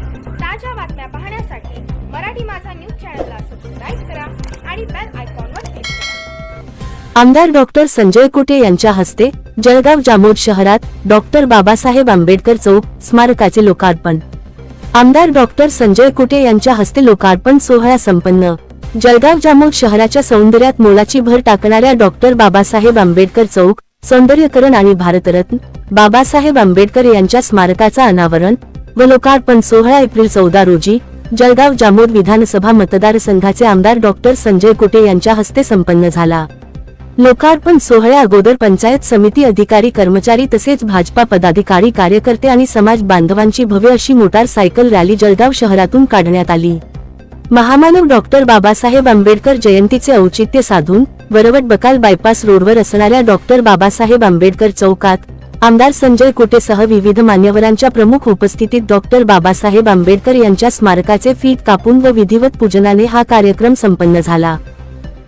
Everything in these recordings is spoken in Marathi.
ताज्या बातम्या पाहण्यासाठी मराठी माझा न्यूज चॅनलला सबस्क्राईब करा आणि बेल आयकॉनवर क्लिक करा. आमदार डॉक्टर संजय कुटे यांच्या हस्ते जळगाव जामोद शहरात डॉक्टर बाबासाहेब आंबेडकर चौक स्मारकाचे लोकार्पण. आमदार डॉक्टर संजय कुटे यांच्या हस्ते लोकार्पण सोहळा संपन्न. जळगाव जामोद शहराच्या सौंदर्यात मोलाची भर टाकणाऱ्या डॉक्टर बाबासाहेब आंबेडकर चौक सौंदर्यकरण आणि भारतरत्न बाबासाहेब आंबेडकर यांच्या स्मारकाचा अनावरण व लोकार्पण सोहळा एप्रिल चौदा रोजी जळगाव जामोद विधानसभा मतदारसंघाचे आमदार डॉक्टर संजय कुटे यांच्या हस्ते संपन्न झाला. लोकार्पण सोहळ्या अगोदर पंचायत समिती अधिकारी कर्मचारी तसेच भाजपा पदाधिकारी कार्यकर्ते आणि समाज बांधवांची भव्य अशी मोटार सायकल रॅली जळगाव शहरातून काढण्यात आली. महामानव डॉक्टर बाबासाहेब आंबेडकर जयंतीचे औचित्य साधून वरवट बकाल बायपास रोडवर असणाऱ्या डॉक्टर बाबासाहेब आंबेडकर चौकात आमदार संजय कुटेसह विविध मान्यवरांच्या प्रमुख उपस्थितीत डॉक्टर बाबासाहेब आंबेडकर यांच्या स्मारकाचे फीत कापून व विधिवत पूजनाने हा कार्यक्रम संपन्न झाला.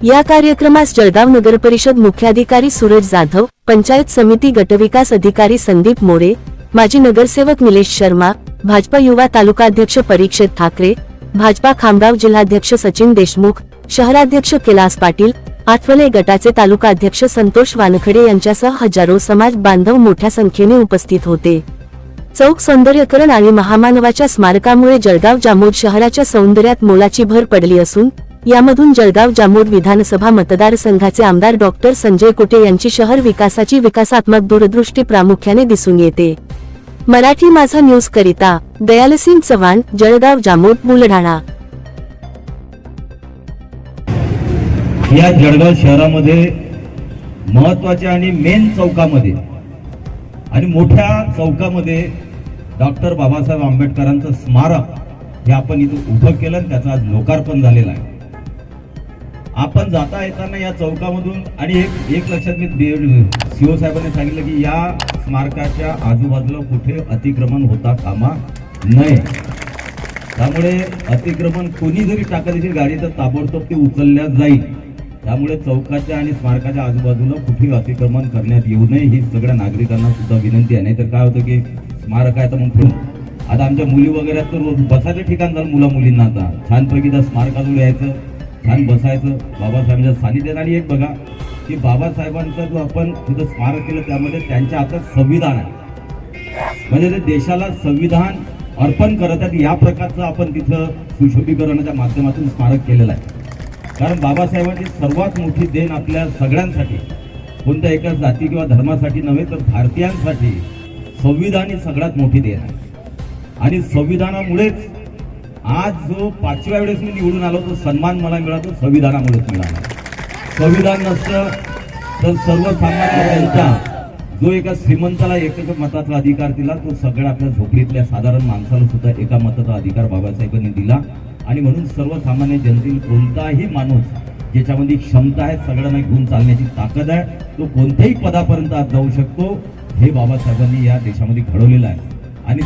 या कार्यक्रमास जळगाव नगरपरिषद मुख्याधिकारी सूरज जाधव पंचायत समिती गटविकास अधिकारी संदीप मोरे माजी नगरसेवक निलेश शर्मा भाजपा युवा तालुकाध्यक्ष परीक्षित ठाकरे भाजपा खामगाव जिल्हाध्यक्ष सचिन देशमुख शहराध्यक्ष कैलास पाटील आठवले गटाचे तालुका अध्यक्ष संतोष वानखडे यांच्यासह हजारो समाज बांधव मोठ्या संख्येने उपस्थित होते. चौक सौंदर्यकरण आणि महामानवाच्या स्मारकामुळे जळगाव जामोद शहराच्या सौंदर्यात मोलाची भर पडली असून यामधून जळगाव जामोद विधानसभा मतदारसंघाचे आमदार डॉक्टर संजय कुटे यांची शहर विकासाची विकासात्मक दूरदृष्टी प्रामुख्याने दिसून येते. मराठी माझा न्यूज करिता दयालसिंग चव्हाण जळगाव जामोद बुलढाणा. या जळगाव शहरामध्ये महत्त्वाच्या आणि मेन चौकामध्ये आणि मोठ्या चौकामध्ये डॉक्टर बाबासाहेब आंबेडकरांचं स्मारक हे आपण इथं उभं केलं आणि त्याचं आज लोकार्पण झालेलं आहे. आपण जाता येताना या चौकामधून आणि एक एक लक्षात मी सीओ साहेबांनी सांगितलं की या स्मारकाच्या आजूबाजूला कुठे अतिक्रमण होता कामा नये. त्यामुळे अतिक्रमण कोणी जरी टाकत असेल गाडी तर ताबडतोब ते उचलल्या जाईल त्यामुळे चौकाच्या आणि स्मारकाच्या आजूबाजूला कुठे अतिक्रमण करण्यात येऊ नये ही सगळ्या नागरिकांना सुद्धा विनंती आहे. नाहीतर काय होतं की स्मारक आहे तर मग फिरून. आता आमच्या मुली वगैरे तर रोज बसायचं ठिकाण झालं मुला मुलींना आता. छानपैकी त्या स्मारकाजवळ यायचं छान बसायचं. बाबासाहेबांच्या सानिध्यात आणि एक बघा की बाबासाहेबांचा जो आपण तिथं स्मारक केलं त्यामध्ये त्यांच्या हातात संविधान आहे. म्हणजे ते देशाला संविधान अर्पण करत आहेत या प्रकारचं आपण तिथं सुशोभीकरणाच्या माध्यमातून स्मारक केलेलं आहे. कारण बाबासाहेबांची सर्वात मोठी देण आपल्या सगळ्यांसाठी कोणत्या एका जाती किंवा धर्मासाठी नव्हे तर भारतीयांसाठी संविधान ही सगळ्यात मोठी देण आहे. आणि संविधानामुळेच आज जो पाचव्या वेळेस मी निवडून आलो तो सन्मान मला मिळाला तो संविधानामुळेच मिळाला. संविधान नसतं तर सर्वसामान्य जनता जो एका श्रीमंताला एकच मताचा अधिकार दिला तो सगळ्या आपल्या झोपडीतल्या साधारण माणसाला सुद्धा एका मताचा अधिकार बाबासाहेबांनी दिला. आणि म्हणून सर्वसामान्य जनतेतील कोणताही माणूस ज्याच्यामध्ये क्षमता आहे सगळ्यांना घेऊन चालण्याची ताकद आहे तो कोणत्याही पदापर्यंत आज जाऊ शकतो हे बाबासाहेबांनी या देशामध्ये घडवलेलं आहे. आणि